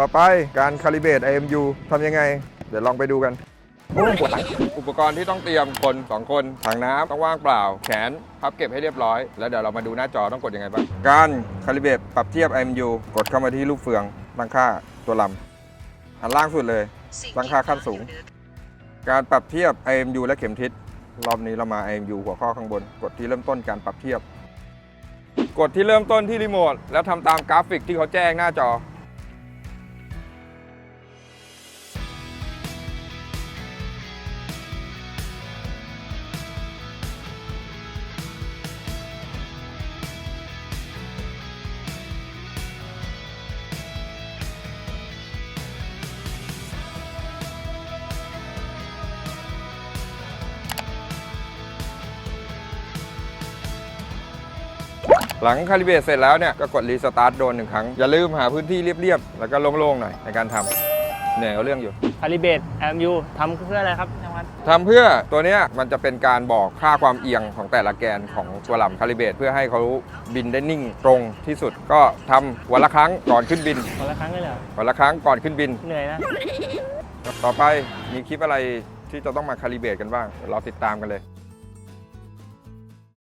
ต่อไปการคาลิเบต IMU ทำยังไง เดี๋ยวลองไปดูกันโอ้ยปวดหลังอุปกรณ์ที่ต้องเตรียมคน 2 คนถังน้ำต้องว่างเปล่า แขนพับเก็บให้เรียบร้อย แล้วเดี๋ยวเรามาดูหน้าจอต้องกดยังไงบ้าง การคาลิเบตปรับเทียบ IMU กดเข้ามาที่ลูกเฟืองตั้งค่าตัวลำอันล่างสุดเลยตั้งค่าขั้นสูง การปรับเทียบ IMU และเข็มทิศรอบนี้เรามา IMU หัวข้อข้างบน กดที่เริ่มต้นการปรับเทียบ กดที่เริ่มต้นที่รีโมทแล้วทำตามกราฟิกที่เขาแจ้งหน้าจอ หลังคาลิเบรตเสร็จแล้วเนี่ยก็กดรีสตาร์ทโดนหนึ่งครั้ง อย่าลืมหาพื้นที่เรียบๆ แล้วก็โล่งๆหน่อยในการทำเหนื่อยเอาเรื่องอยู่ คาลิเบตแอมยูทำเพื่ออะไรครับช่างวัดทำเพื่อตัวเนี้ยมันจะเป็นการบอกค่าความเอียงของแต่ละแกนของตัวลำคาลิเบรตเพื่อให้เขาบินได้นิ่งตรงที่สุดก็ทำวันละครั้งก่อนขึ้นบินคนละครั้งเลยเหรอ วันละครั้งก่อนขึ้นบิน เหนื่อยนะ ต่อไปมีคลิปอะไรที่จะต้องมาคาลิเบรตกันบ้างเดี๋ยวเราติดตามกันเลย